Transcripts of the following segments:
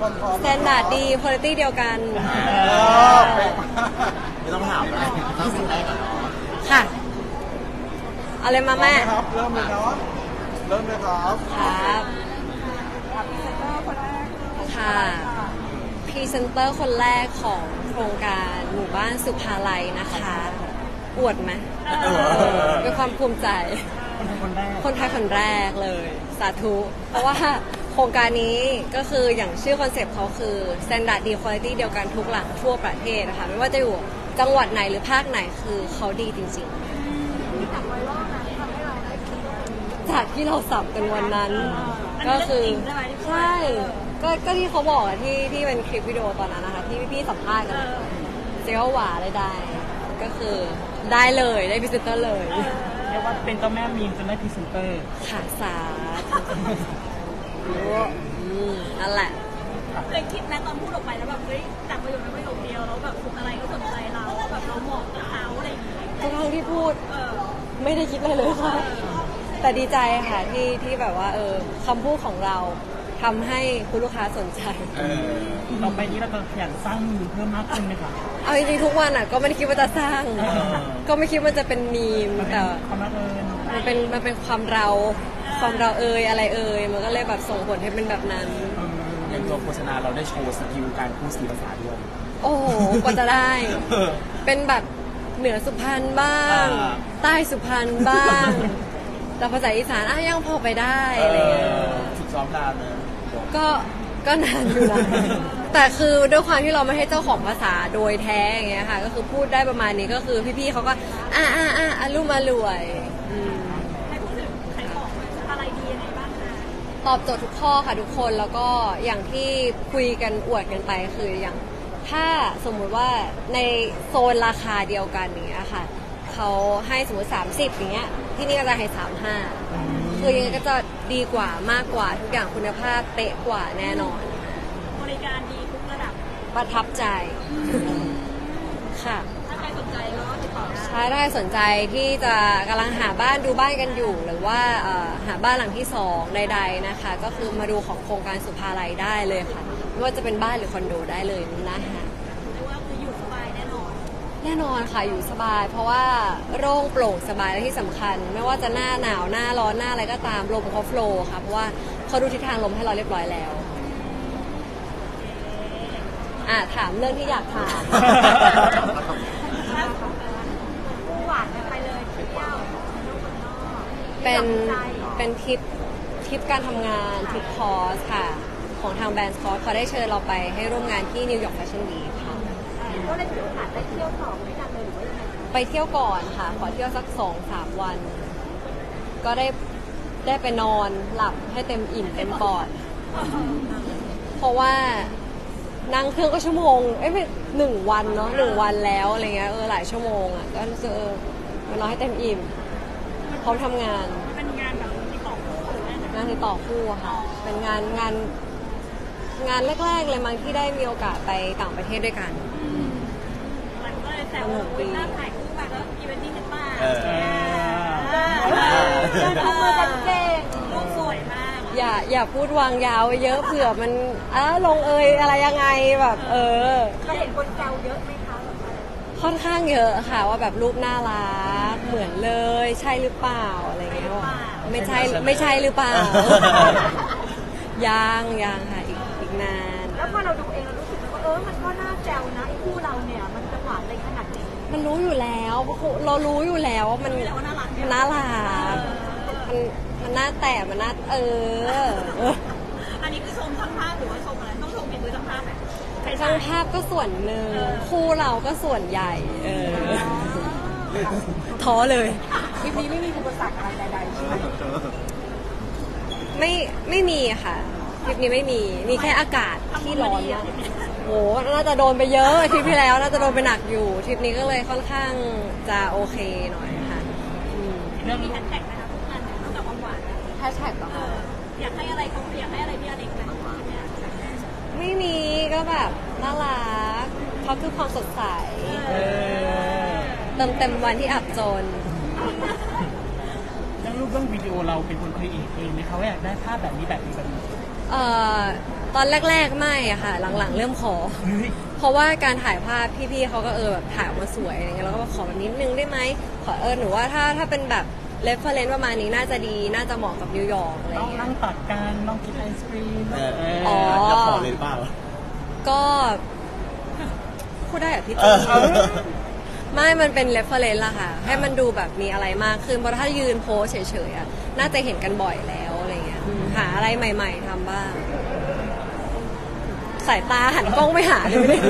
คนพร้อมสแตนดาร์ดดีคุณภาพเดียวกัน เออเป๊ะมากไม่ต้องถามแล้วต้องสิ่งแรกก่อนเนาะค่ะเอาเลยมาแม่ครับ เริ่มเลยเนาะ เริ่มเลยครับครับค่ะพรีเซนเตอร์คนแรกของโครงการหมู่บ้านสุภาลัยนะคะอวดไหมเป็นความภูมิใจคนแรก คนไทยคนแรกเลย สาธุ เพราะว่าโค รงการนี้ก็คืออย่างชื่อคอนเซปต์เขาคือ Standard D Quality เดียวกันทุกหลังทั่วประเทศนะคะไม่ว่าจะอยู่จังหวัดไหนหรือภาคไหนคือเขาดีจริงๆจากที่เราสับกันวันนั้นก็คือใช่ก็ก็ที่เขาบอกอะที่ที่เป็นคลิปวิดีโอตอนนั้นนะคะที่พี่ๆสัมภาษณ์กันอะเจ้าหวาได้ได้ ก็คือได้เลยได้พิเศษเลยเรียกว่าเป็นเจ้าแม่มีมจนได้พรีเซนเตอร์ ค่ะสาธุ อืมนั่นแหละ เคยคิดไหมตอนพูดออกไปแล้วแบบเฮ้ยจากประโยคนั้นประโยคเดียวแล้วแบบสุดอะไรก็สนใจเราแบบเราเหมาะกับเขาอะไรอย่างเงี้ยทุกครั้งที่พูดเออไม่ได้คิดอะไรเลยค่ะ แต่ดีใจค่ะที่ที่แบบว่า เออคำพูดของเราทำให้คุณลูกค้าสนใจต่อไปนี้เราจะขยันสร้างมีมเพิ่มมากขึ้นไหมคะเอาจริงๆทุกวันอะก็ไม่ได้คิดว่าจะสร้าง เออก็ไม่คิดว่าจะเป็นมีมมันเป็แต่นความรักเอิญมันเป็นมันเป็นความเรา ความเราเอยอะไรเอยมันก็เลยแบบส่งผลให้เป็นแบบนั้นในตัวโฆษณาเราได้โชว์สกิลการพูดสี่ภาษาด้วยโอ้โหกว่าจะได้ เป็นแบบเหนือสุพรรณบ้างอ่าใต้สุพรรณบ้างแต่ภาษาอีสานอะยังพอไปได้อะไรเงี้ยฝึกซ้อมนานเลยก็ก็นานอยู่นะแต่คือด้วยความที่เราไม่ให้เจ้าของภาษาโดยแท้อย่างเงี้ยค่ะ ก็คือพูดได้ประมาณนี้ก็คือพี่ๆเขาก็ อ่าอ่าอ่าอารุ่มอรวยอืม ให้พูดถึงขายของอะไรดียังไงบ้างคะ ตอบโจทย์ทุกข้อค่ะทุกคนแล้วก็อย่างที่คุยกันอวดกันไปคืออย่าง ถ้าสมมุติว่าในโซนราคาเดียวกันอย่างเนี้ยค่ะเขาให้สมมติ 30อย่างเงี้ยที่นี่ก็จะให้ 35 คือยังไงก็จะดีกว่ามากกว่าทุกอย่างคุณภาพเป๊ะกว่าแน่นอน บริการดีทุกระดับประทับใจค่ะ ถ้าใครสนใจก็ ติดต่อได้ใช่ถ้าใครสนใจที่จะกำลังหาบ้านดูบ้านกันอยู่ หรือว่าเอ่อหาบ้านหลังที่สองใด ๆนะคะ ก็คือมาดูของโครงการสุภาลัยได้เลยค่ะ ไม่ว่าจะเป็นบ้านหรือคอนโดได้เลยนะคะเรียกว่าคืออยู่สบายแน่นอนแน่นอนค่ะอยู่สบาย เพราะว่าโร่งโปร่งสบายและที่สำคัญ ไม่ว่าจะหน้าหนาวหน้าร้อนหน้าอะไรก็ตามลมเขาโฟลว์ค่ะเพราะว่าเขาดูทิศทางลมให้เราเรียบร้อยแล้วอะถามเรื่องที่อยากถามผู้หวานกันไปเลยเที่ยวลูกคนนอก เป็นเป็นทริปทริปการทำงานทริปคอร์สค่ะ ของทางแบรนด์คอร์สเขาได้เชิญเราไปให้ร่วมงานที่นิวยอร์กแฟชั่นวีคค่ะ ก็เลยถือโอกาสได้เที่ยวต่อด้วยกันเลยหรือว่ายังไงไปเที่ยวก่อนค่ะ ขอเที่ยวสักสองสามวัน ก็ได้ได้ไปนอนหลับให้เต็มอิ่มเต็มปอด เพราะว่านั่งเครื่องก็ชั่วโมง เอ้ยไม่หนึ่งวันเนาะหนึ่งวันแล้วอะไรเงี้ยเออหลายชั่วโมงอะก็รู้สึกเออมานอนให้เต็มอิ่ม พร้อมทำงานเป็นงานแบบที่ต่อคู่หรือไงนะงานติดต่อคู่อะค่ะ เป็นงานงาน งานแรกๆเลยมั้งที่ได้มีโอกาสไปต่างประเทศด้วยกัน มันก็เลยแต่ว่าอุ๊ยหน้าถ่ายคู่ไปแล้วอีเวนต์นี้กันมากเออเออเดินคู่มือกันเก่งรูปสวยมากอย่าอย่าพูดวางยาวไว้เยอะเผื่อมันอ้าลงเอยอะไรยังไงแบบ เออเราเห็นคนแซวเยอะไหม คะแบบอะไรค่อนข้างเยอะค่ะว่าแบบรูปน่ารักเหมือนเลย ใช่หรือเปล่าอะไรเงี้ยบอกไม่ใช่ไม่ใช่หรือเปล่า ยังยังค่ะอีกอีกนาน แล้วพอเราดูเองเรารู้สึกว่าเออมันก็น่าแซวนะไอ้คู่เราเนี่ยมันจะหวานอะไรขนาดนี้มันรู้อยู่แล้วเพราะเรารู้อยู่แล้วว่ามันรู้แล้วว่าน่ารักมันน่ารักมันมันน่าแต่มันน่าเออ อันนี้คือชมช่างภาพหรือว่าชมอะไรต้องชมฝีมือช่างภาพไหมใคร ช่างภาพก็ส่วนหนึ่งคู่เราก็ส่วนใหญ่ เออท้อเลยคลิปนี้ไม่มีอุปสรรคอะไรใดๆใช่ไหมไม่ไม่มีค่ะทริปนี้ไม่มี มีแค่อากาศที่ร้อนมากโหน่าจะโดนไปเยอะทริปที่แล้วน่าจะโดนไปหนักอยู่ทริปนี้ก็เลยค่อนข้างจะโอเคหน่อยค่ะอืมเรื่องมีแฮชแท็กนะคะทุกงานนอกจากความหวานแฮชแท็กเหรอเอคะออยากให้อะไรเขาอยากให้อะไรพี่อเล็กไหมเนี่ย ไม่มีก็แบบน่ารักเขาคือความสดใสเออเติมเต็มวันที่อับจนเรื่องรูปเรื่องวิดีโอเราเป็นคนครีเอทเองไหมคะว่าอยากได้ภาพแบบนี้แบบนี้แบบนี้เอ่อตอนแรก ๆ ไม่อะค่ะ หลังๆ เริ่มขอ เพราะว่าการถ่ายภาพพี่ๆเขาก็เออแบบถ่ายออกมาสวยอะไรเงี้ยแล้วก็ขอแบบนิดนึงได้ไหมขอเออหนูว่าถ้าถ้าเป็นแบบ เรฟเฟรนซ์ประมาณนี้น่าจะดีน่าจะเหมาะกับนิวยอร์กอะไรต้องเงี้ยนั่งตัดกันต้องกินไอศครีมเออเอออ๋อจะขอเลยหรือเปล่าก็พูดได้เหรอะพี่เอจีอไม่ มันเป็นเรฟเฟรนซ์ละค่ะ ให้มันดูแบบมีอะไรมากขึ้น เพราะถ้ายืนโพสเฉยๆอะน่าจะเห็นกันบ่อยแล้วอะไรเงี้ยอืมหาอะไรใหม่ ๆทำบ้าง สายตาหันกล้องไม่หาเลยเนี่ย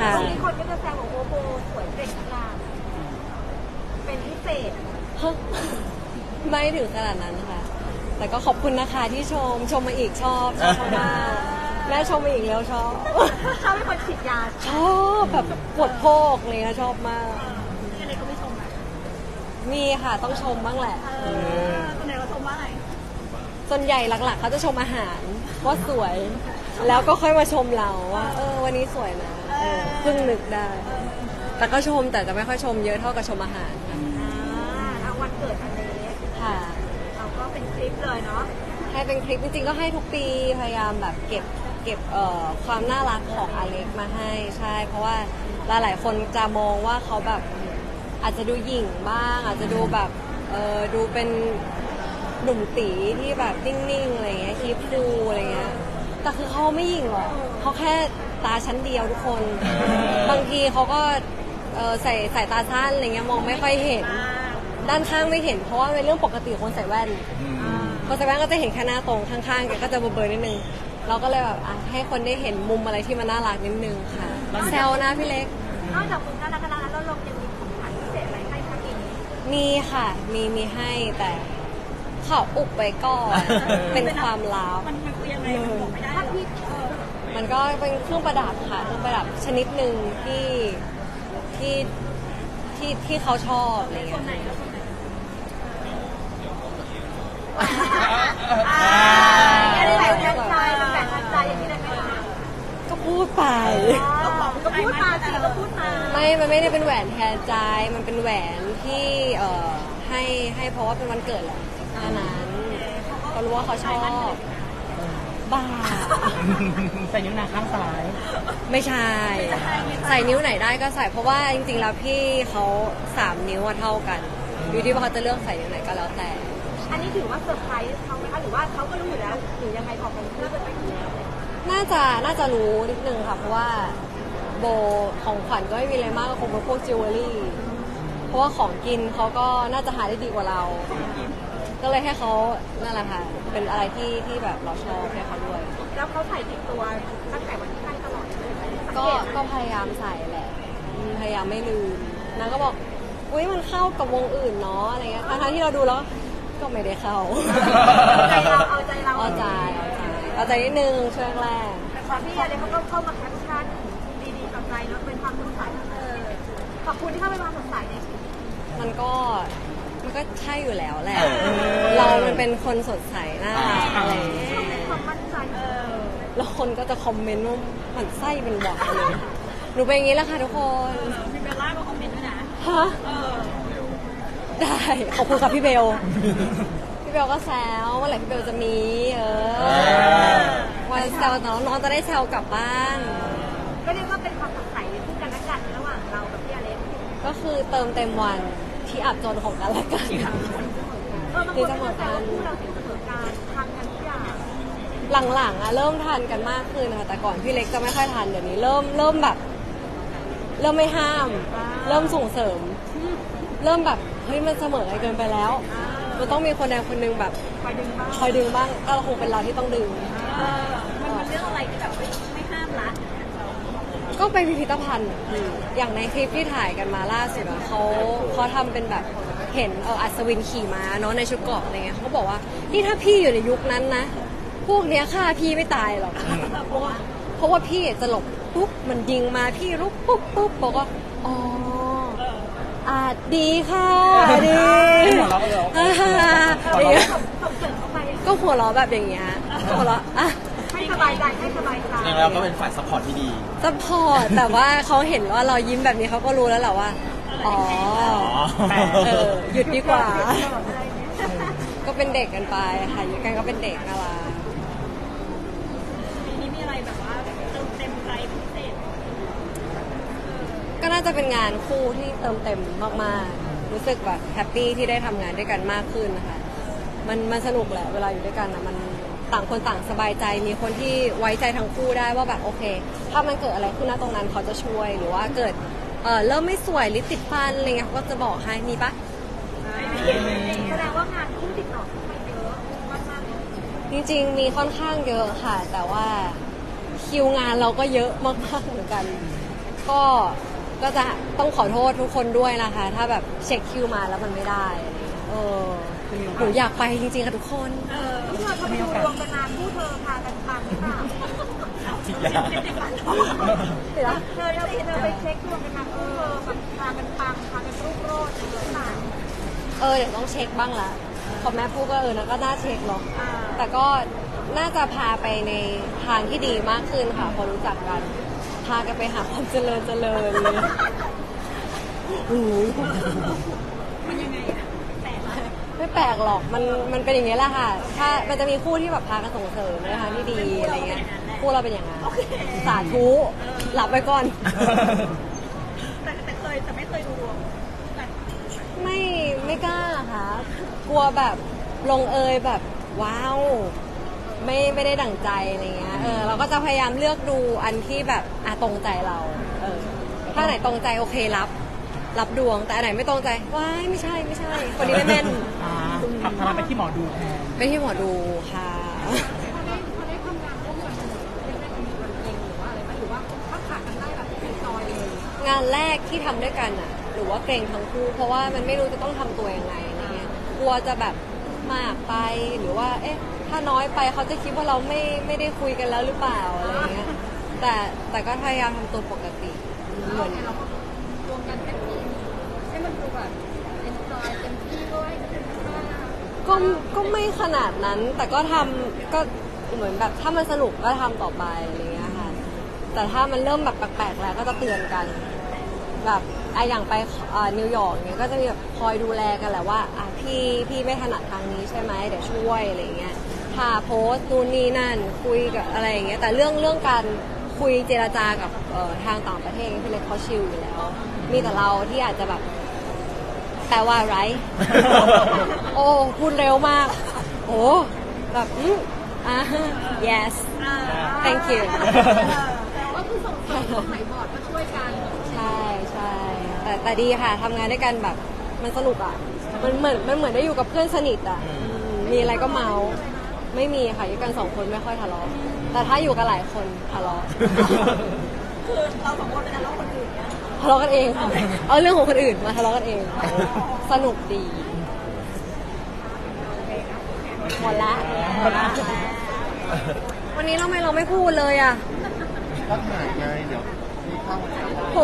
ค่ะบางทีคนก็จะแซวบอกโอ้โหสวยเก่งขนาด เป็นพิเศษฮะไม่ถึงขนาดนั้นค่ะ แต่ก็ขอบคุณนะคะที่ชม ชมมาอีกชอบชอบมากแม่ชมมาอีกแล้วชอบ ชอบเป็นคนฉีดยาชอบแบบปวดโพกเลยนะชอบมากมีอะไรก็ไม่ชมนะมีค่ะต้องชมบ้างแหละเออคนไหนเราชมว่าอะไรส่วนใหญ่หลักๆเขาจะชมอาหารว่าสวย แล้วก็ค่อยมาชมเราว่า เออ วันนี้สวยนะเออเพิ่งนึกได้ แต่ก็ชมแต่จะไม่ค่อยชมเยอะเท่ากับชมอาหารค่ะอ่า เอาวันเกิดอันนี้ค่ะ เราก็เป็นคลิปเลยเนาะให้เป็นคลิปจริงๆก็ให้ทุกปีพยายามแบบเก็บเก็บเอ่อความน่ารักของอเล็กมาให้ใช่ เพราะว่าหลายๆคนจะมองว่าเขาแบบอาจจะดูหยิ่งบ้าง อาจจะดูแบบเออดูเป็นหนุ่มตีที่แบบนิ่งๆอะไรเงี้ยคีฟดูอะไรเงี้ยแต่คือเขาไม่หยิ่งหรอกเขาแค่ตาชั้นเดียวทุกคน บางทีเขาก็เออใส่ใส่ตาสั้นอะไรเงี้ยมองไม่ค่อยเห็น ด้านข้างไม่เห็นเพราะว่าเป็นเรื่องปกติคนใส่แว่นคนใส่แว่นก็จะเห็นแค่หน้าตรงข้างๆแกก็จะเบลอๆนิดนึงเราก็เลยแบบอะให้คนได้เห็นมุมอะไรที่มันน่ารักนิดนึงค่ะแซวนะพี่เล็กนอกจากคุณน่ารักๆแล้วเรายังมีของขวัญพิเศษอะไรให้คะอีกมีค่ะ มีมีให้แต่ขออุบไว้ก่อนเป็นความลับมันมันคือยังไงมันบอกไม่ได้ถ้าพี่เออมันก็เป็นเครื่องประดับค่ะเครื่องประดับชนิดหนึ่งที่ที่ที่ที่เขาชอบอะไรคเงี้นย ก็พูดไปก็พูดมาสิก็พูดมาไม่ มันไม่ได้เป็นแหวนแทนใจ มันเป็นแหวนที่เอ่อให้ให้เพราะว่าเป็นวันเกิดแหละแค่นั้นก็รู้ว่าเขาชอบบ้า ใส่นิ้วนางข้างซ้าย ไม่ใช่ ใส่นิ้วไหนได้ก็ใส่เพราะว่าจริงๆแล้วพี่เขาสามนิ้วอะเท่ากัน อยู่ที่ว่าเขาจะเลือกใส่นิ้วไหนก็แล้วแต่ อันนี้ถือว่าเซอร์ไพรส์เขาไหมคะหรือว่าเขาก็รู้อยู่แล้วหรือยังไงบอกกันพูดกันไปอยู่แล้วน่าจะน่าจะรู้นิดนึงค่ะเพราะว่าโบของขวัญก็ไม่มีอะไรมากก็คงเป็นพวกจิวเวลรี่ เพราะว่าของกินเขาก็น่าจะหาได้ดีกว่าเรา ก็เลยให้เขานั่นแหละค่ะเป็นอะไรที่ที่แบบเราชอบให้เขาด้วย แล้วเขาใส่ติดตัวตั้งแต่วันที่ให้ตลอดเลยไหมสังก็เกตไหม ก็พยายามใส่แหละอืมพยายามไม่ลืมนางก็บอกอุ้ยมันเข้ากับวงอื่นเนาะอะไรเงี้ยทั้งๆที่เราดูแล้ว ก็ไม่ได้เข้าใจเราเอาใจเรา เอาใจเอาใจเอาใจนิดนึงช่วงแรก แต่ความพี่อะไรเขาก็เข้ามาแคปชั่นดีๆกับใจแล้วเป็นความสดใสเออขอบคุณที่เข้าไปความสดใสในชีวิต มันก็มันก็ใช่อยู่แล้วแหละ เออ เรามันเป็นคนสดใสน่ารักอะไรอย่างเงี้ยความมั่นใจเออแล้วคนก็จะคอมเมนต์ว่าหมันไส้เป็นหวังเลยหนูเป็นอย่างนี้แหละค่ะทุกคนมีเบลล่าก็คอมเมนต์ด้วยนะฮะ เออ ได้ขอบคุณค่ะพี่เบล พี่เบลก็แซวเมื่อไหร่พี่เบลจะมี เออ วันแซวน้องน้องจะได้แซวกลับบ้าน ก็เรียกว่าเป็นความสดใสซึ่งกันและกันระหว่างเรากับพี่อเล็กก็คือเติมเต็มวันที่อับจนของกันและกันเออบางคนก็จะแซวว่าคู่เราเป็นเสมอการทำกันทุกอย่างหลังๆอะเริ่มทันกันมากขึ้นนะคะแต่ก่อนพี่เล็กจะไม่ค่อยทันเดี๋ยวนี้เริ่มเริ่มแบบ เริ่มไม่ห้าม เริ่มส่งเสริม เริ่มแบบเฮ้ยมันเสมออะไรเกินไปแล้ว มันต้องมีคนใดคนหนึงแบบคอยดึงบ้างคอยดึงบ้างก็คงเป็นเราที่ต้องดึง มันมันเรื่องอะไรที่แบบไม่ห้ามละก็ไปพิพิธภัณฑ์อะพี่อย่างในคลิปที่ถ่ายกันมาล่าสุดอะเขาเขาทำเป็นแบบเห็นเอออัศวินขี่ม้าเนาะในชุดเกราะอะไรเงี้ยเขาบอกว่านี่ถ้าพี่อยู่ในยุคนั้นนะพวกเนี้ยฆ่าพี่ไม่ตายหรอกเพราะว่าเพราะว่าพี่จะหลบปุ๊บมันยิงมาพี่ลุกปุ๊บปุ๊บบอกว่าอ๋อ อาจดีค่ะดีหัวเราะเลยเหรอ อ่าอย่างเงี้ยส่งเสริมเข้าไปก็หัวเราะแบบอย่างเงี้ยหัวเราะอะ ให้สบายใจให้สบายใจอย่างเราก็เป็นฝ่ายซัพพอร์ตที่ดี ซัพพอร์ตแต่ว่าเขาเห็นว่าเรายิ้มแบบนี้เขาก็รู้แล้วแหละว่า อ๋อเออหยุดดีกว่า ก็ก็เป็นเด็กกันไปค่ะอยู่กันก็เป็นเด็กน่ารัก ปีนี้มีอะไรแบบว่าเติมเต็มใจพิเศษ ก็น่า จะเป็นงานคู่ที่เติมเต็มมากๆ รู้สึกแบบแฮปปี้ที่ได้ทำงานด้วยกันมากขึ้นนะคะ มันมันสนุกแหละเวลาอยู่ด้วยกันนะมันต่างคนต่างสบายใจ มีคนที่ไว้ใจทั้งคู่ได้ว่าแบบโอเค ถ้ามันเกิดอะไรขึ้นนะตรงนั้นเขาจะช่วยหรือว่าเกิดเออเริ่มไม่สวยลิปติดฟันอะไรเงี้ยเขาก็จะบอกให้มีปะแสดงว่างานคู่ติดต่อเข้ามาเยอะมากๆเลยจริงๆมีค่อนข้างเยอะค่ะ แต่ว่าคิวงานเราก็เยอะมากๆเหมือนกัน ก็ ก็จะต้องขอโทษทุกคนด้วยนะคะ ถ้าแบบเช็คคิวมาแล้วมันไม่ได้อะไรเงี้ยเออหนูอยากไปจริงๆค่ะทุกคน เออพวกเราทำไมดูรวมกันนานคู่เธอพากันปังหรือเปล่าที่ยากเดี๋ยวเธอเธอเธอไปเช็คดวงกันมาคู่เธอแบบพากันปังพากันรุ่งโรจน์เลยหรือเปล่าเออเดี๋ยวต้องเช็คบ้างละพอแม่พูดก็เออนะก็น่าเช็คเนาะอ่าแต่ก็น่าจะพาไปในทางที่ดีมากขึ้นค่ะพอรู้จักกัน พากันไปหาความเจริญเจริญเลยโอ้ยมันยังไงอะแปลกอะไม่แปลกหรอก มัน มันเป็นอย่างนี้ยแหละค่ะ ถ้า มันจะมีคู่ที่แบบพากันส่งเสริมนทางที่ดีอะไรเงี้ย คู่เราเป็นอย่างนั้น สาธุ หลับไปก่อน แต่แต่เคยแต่ไม่เคยดูดวงแต่ไม่ ไม่กล้าค่ะ กลัวแบบลงเอยแบบ ว้าว ไม่ไม่ได้ดั่งใจอะไรเงี้ยเออเราก็จะพยายามเลือกดูอันที่แบบอะตรงใจเราเออถ้าไหนตรงใจโอเครับ รับดวงแต่อันไหนไม่ตรงใจว้ายไม่ใช่ไม่ใช่ คนนี้ไม่แม่นอ่าทำทำไมไปที่หมอดูแทนไปที่หมอดูค่ะงานแรกที่ทำด้วยกันอะหรือว่าเกรงทั้งคู่เพราะว่ามันไม่รู้จะต้องทำตัวยังไงอะไรเงี้ยกลัวจะแบบมากไปหรือว่าเอ๊ะ ถ้าน้อยไปเขาจะคิดว่าเราไม่ไม่ได้คุยกันแล้วหรือเปล่าอะไรเงี้ยแต่แต่ก็พยายามทำตัวปกติเหมือนก็ก็ไม่ขนาดนั้น แต่ก็ทำก็เหมือนแบบถ้ามันสนุกก็ทำต่อไปอะไรเงี้ยค่ะแต่ถ้ามันเริ่มแบบแปลกๆแล้วก็จะเตือนกัน แบบไอะอย่างไปเอ่อนิวยอร์กเนี้ยก็จะมีแบบคอยดูแลกันแหละว่าอะพี่พี่ไม่ถนัดทางนี้ใช่ไหมเดี๋ยวช่วยอะไรเงี้ย พาโพสต์นู่นนี่นั่น คุยกับอะไรอย่างเงี้ยแต่เรื่องเรื่องการคุยเจรจากับเอ่อทางต่างประเทศพี่เล็กเขาชิลอยู่แล้ว มีแต่เราที่อาจจะแบบแปลว่าอะไร โอ้พูดเร็วมาก โอ้แบบอืมอ่า yes อ่า thank you ก็คือส่งเสริมตรงไหนบอร์ดก็ช่วยกัน ใช่ใช่แต่แต่ดีค่ะทำงานด้วยกันแบบมันสนุกอะ มันเหมือนมันเหมือนได้อยู่กับเพื่อนสนิทอะอืมมีอะไรก็เมาส์ ไม่มีค่ะอยู่กันสองคนไม่ค่อยทะเลาะแต่ถ้าอยู่กันหลายคนทะเลาะคือเราสองคนเป็นทะเลาะคนอื่นเนี่ยทะเลาะกันเองค่ะเอาเรื่องของคนอื่นมาทะเลาะกันเอง สนุกดีหมดละวันนี้เราไม่เราไม่พูดเลยอะก็ถ่ายไงเดี๋ยวนี่เข้ามาโห